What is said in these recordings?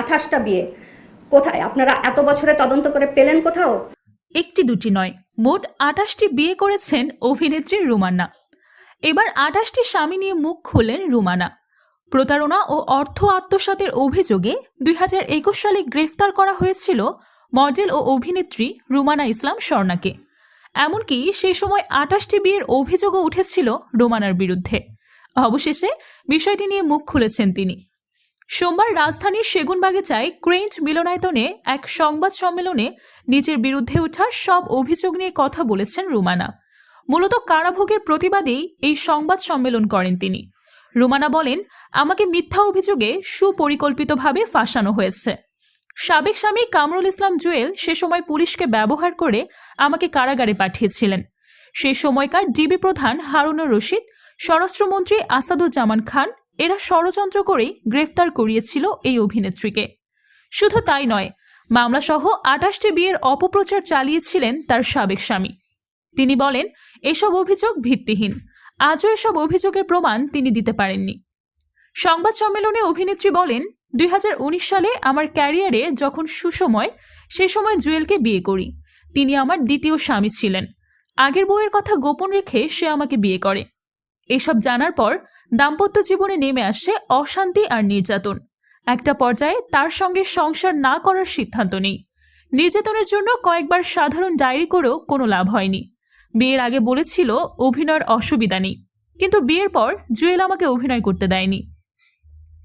আঠাশটা বিয়ে। কোথায়? আপনারা এত বছরে তদন্ত করে পেলেন কোথাও? একটি দুটি নয়, মোট আঠাশটি বিয়ে করেছেন অভিনেত্রী রুমান্না। এবার আঠাশটি স্বামী নিয়ে মুখ খুললেন রুমানা প্রতারণা ও অর্থ আত্মসাতের অভিযোগে দুই হাজার একুশ সালে গ্রেফতার করা হয়েছিল মডেল ও অভিনেত্রী রুমানা ইসলাম স্বর্ণাকে। এমনকি সেই সময় আঠাশটি বিয়ের অভিযোগও উঠেছিল রুমানার বিরুদ্ধে। অবশেষে বিষয়টি নিয়ে মুখ খুলেছেন তিনি। সোমবার রাজধানীর সেগুনবাগিচায় ক্রেঞ্চ মিলনায়তনে এক সংবাদ সম্মেলনে নিজের বিরুদ্ধে ওঠা সব অভিযোগ নিয়ে কথা বলেছেন রুমানা। মূলত কারাভোগের প্রতিবাদেই এই সংবাদ সম্মেলন করেন তিনি। রুমানা বলেন, আমাকে মিথ্যা অভিযোগে সুপরিকল্পিতভাবে ফাঁসানো হয়েছে। সাবেক স্বামী কামরুল ইসলাম জুয়েল সে সময় পুলিশকে ব্যবহার করে আমাকে কারাগারে পাঠিয়েছিলেন। সে সময়কার ডিবি প্রধান হারুনুর রশিদ, স্বরাষ্ট্রমন্ত্রী আসাদুজ্জামান খান এরা ষড়যন্ত্র করেই গ্রেফতার করিয়েছিল এই অভিনেত্রীকে। শুধু তাই নয়, মামলাসহ আটাশটি বিয়ের অপপ্রচার চালিয়েছিলেন তার সাবেক স্বামী। তিনি বলেন, এসব অভিযোগ ভিত্তিহীন। আজও এসব অভিযোগের প্রমাণ তিনি দিতে পারেননি। সংবাদ সম্মেলনে অভিনেত্রী বলেন, দুই হাজার উনিশ সালে আমার ক্যারিয়ারে যখন সুসময়, সে সময় জুয়েলকে বিয়ে করি। তিনি আমার দ্বিতীয় স্বামী ছিলেন। আগের বউয়ের কথা গোপন রেখে সে আমাকে বিয়ে করে। এসব জানার পর দাম্পত্য জীবনে নেমে আসে অশান্তি আর নির্যাতন। একটা পর্যায়ে তার সঙ্গে সংসার না করার সিদ্ধান্ত নেই। নির্যাতনের জন্য কয়েকবার সাধারণ ডায়েরি করেও কোনো লাভ হয়নি। বিয়ের আগে বলেছিল অভিনয়ের অসুবিধা নেই, কিন্তু বিয়ের পর জুয়েল আমাকে অভিনয় করতে দেয়নি।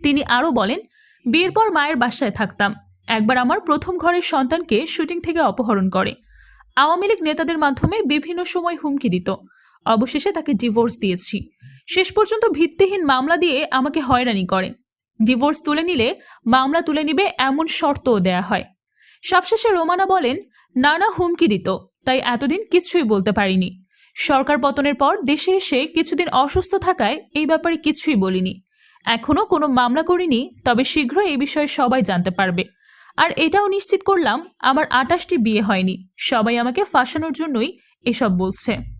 তিনি আরও বলেন, বিয়ের পর মায়ের বাসায় থাকতাম। একবার আমার প্রথম ঘরের সন্তানকে শুটিং থেকে অপহরণ করে। আওয়ামী লীগ নেতাদের মাধ্যমে বিভিন্ন সময় হুমকি দিত। অবশেষে তাকে ডিভোর্স দিয়েছি। শেষ পর্যন্ত ভিত্তিহীন মামলা দিয়ে আমাকে হয়রানি করে। ডিভোর্স তুলে নিলে মামলা তুলে নিবে এমন শর্তও দেয়া হয়। সবশেষে রোমানা বলেন, নানা হুমকি দিত, তাই এতদিন কিছুই বলতে পারিনি। সরকার পতনের পর দেশে এসে কিছুদিন অসুস্থ থাকায় এই ব্যাপারে কিছুই বলিনি। এখনও কোনো মামলা করিনি, তবে শীঘ্রই এই বিষয়ে সবাই জানতে পারবে। আর এটাও নিশ্চিত করলাম, আমার আটাশটি বিয়ে হয়নি। সবাই আমাকে ফাঁসানোর জন্যই এসব বলছে।